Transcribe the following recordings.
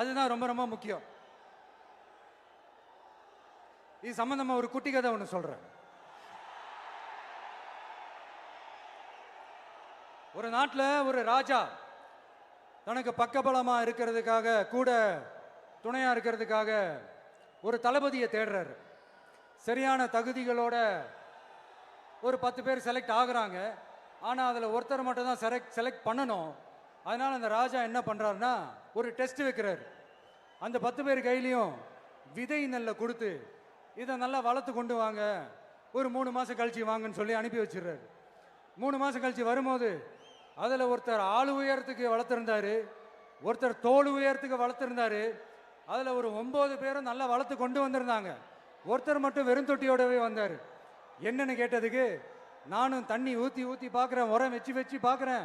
அதுதான் ரொம்ப ரொம்ப முக்கியம். இது சம்பந்தமா ஒரு குட்டி கதை ஒன்று சொல்றேன். ஒரு நாட்டில் ஒரு ராஜா தனக்கு பக்கபலமாக இருக்கிறதுக்காக கூட துணையாக இருக்கிறதுக்காக ஒரு தளபதியை தேடுறாரு. சரியான தகுதிகளோட ஒரு பத்து பேர் செலக்ட் ஆகுறாங்க. ஆனால் அதில் ஒருத்தர் மட்டும் தான் செலக்ட் செலக்ட் பண்ணணும். அதனால் அந்த ராஜா என்ன பண்ணுறாருன்னா ஒரு டெஸ்ட் வைக்கிறாரு. அந்த பத்து பேர் கையிலையும் விதை நெல்லை கொடுத்து இதை நல்லா வளர்த்து கொண்டு வாங்க ஒரு மூணு மாதம் கழிச்சு வாங்கன்னு சொல்லி அனுப்பி வச்சிடுறாரு. மூணு மாதம் கழிச்சு வரும்போது அதில் ஒருத்தர் ஆள் உயரத்துக்கு வளர்த்துருந்தாரு ஒருத்தர் தோல் உயரத்துக்கு வளர்த்துருந்தாரு அதில் ஒரு ஒம்பது பேரும் நல்லா வளர்த்து கொண்டு வந்திருந்தாங்க. ஒருத்தர் மட்டும் வெறும் தொட்டியோடவே வந்தார். என்னன்னு கேட்டதுக்கு நானும் தண்ணி ஊற்றி ஊற்றி பார்க்குறேன் உரம் வச்சு வச்சு பார்க்குறேன்.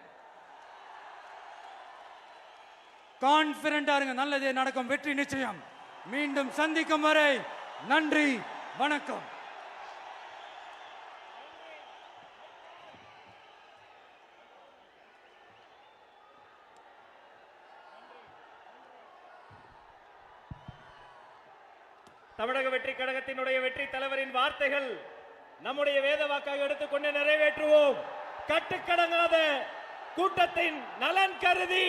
கான்பிடண்டா இருங்க. நல்லதே நடக்கும். வெற்றி நிச்சயம். மீண்டும் சந்திக்கும் வரை நன்றி வணக்கம். தமிழக வெற்றி கழகத்தினுடைய வெற்றி தலைவரின் வார்த்தைகள் நம்முடைய வேத வாக்காக எடுத்துக்கொண்டு நிறைவேற்றுவோம். கட்டுக்கடங்காத கூட்டத்தின் நலன் கருதி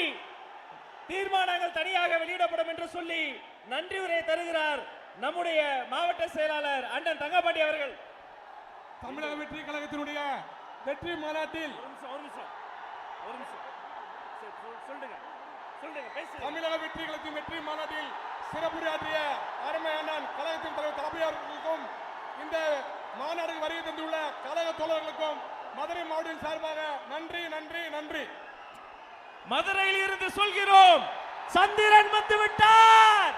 தீர்மானங்கள் தனியாக வெளியிடப்படும் என்று சொல்லி நன்றி உரை தருகிறார் நம்முடைய மாவட்ட செயலாளர் அண்ணன் தங்கப்பாண்டி அவர்கள். தமிழக வெற்றி கழகத்தினுடைய வெற்றி மாநாட்டில் தமிழக வெற்றி கழகத்தின் வெற்றி மாநாட்டில் சிறப்புரையாற்றிய அருமை அண்ணன் கழகத்தின் தலைவர் தளபதி அவர்களுக்கும் இந்த மாநாடுக்கு வருகை தந்துள்ள கழக தோழர்களுக்கும் மதுரை மாவட்டத்தின் சார்பாக நன்றி நன்றி. மதுரையில் இருந்து சொல்கிறோம். சந்திரன் வந்து விட்டார்